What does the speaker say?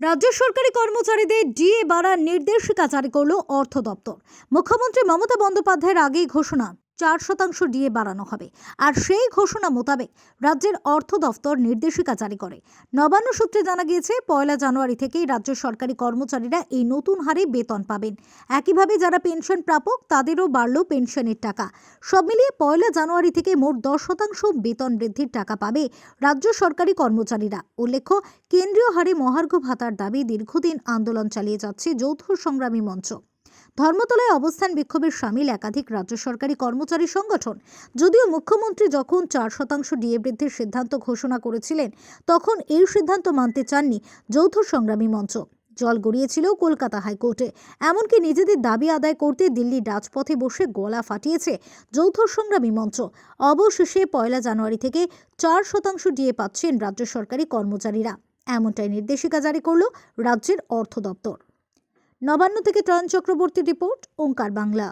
রাজ্য সরকারি কর্মচারীদের ডিএ বাড়ার নির্দেশিকা জারি করল অর্থ দপ্তর। মুখ্যমন্ত্রী মমতা বন্দ্যোপাধ্যায়ের আগেই ঘোষণা। চার শতাংশ ডিএ বাড়ানো হবে। আর সেই ঘোষণা মোতাবেক রাজ্যের অর্থ দফতর নির্দেশিকা জারি করে। নবান্ন সূত্রে জানা গিয়েছে, পয়লা জানুয়ারি থেকেই রাজ্য সরকারি কর্মচারীরা এই নতুন হারে বেতন পাবেন। একইভাবে যারা পেনশন প্রাপক, তাদেরও বাড়ল পেনশনের টাকা। সব মিলিয়ে পয়লা জানুয়ারি থেকে মোট দশ শতাংশ বেতন বৃদ্ধির টাকা পাবে রাজ্য সরকারি কর্মচারীরা। উল্লেখ্য, কেন্দ্রীয় হারে মহার্ঘ ভাতার দাবি দীর্ঘদিন আন্দোলন চালিয়ে যাচ্ছে যৌথ সংগ্রামী মঞ্চ। ধর্মতলায় অবস্থান বিক্ষোভের সামিল একাধিক রাজ্য সরকারি কর্মচারী সংগঠন। যদিও মুখ্যমন্ত্রী যখন চার শতাংশ ডিএ বৃদ্ধির সিদ্ধান্ত ঘোষণা করেছিলেন, তখন এই সিদ্ধান্ত মানতে চাননি যৌথ সংগ্রামী মঞ্চ। জল গড়িয়েছিল কলকাতা হাইকোর্টে। এমনকি নিজেদের দাবি আদায় করতে দিল্লি রাজপথে বসে গলা ফাটিয়েছে যৌথ সংগ্রামী মঞ্চ। অবশেষে পয়লা জানুয়ারি থেকে চার শতাংশ ডিএ পাচ্ছেন রাজ্য সরকারি কর্মচারীরা। এমনটাই নির্দেশিকা জারি করল রাজ্যের অর্থ দপ্তর। নবান্ন থেকে ত্রয়ন চক্রবর্তী রিপোর্ট ওঙ্কার বাংলা।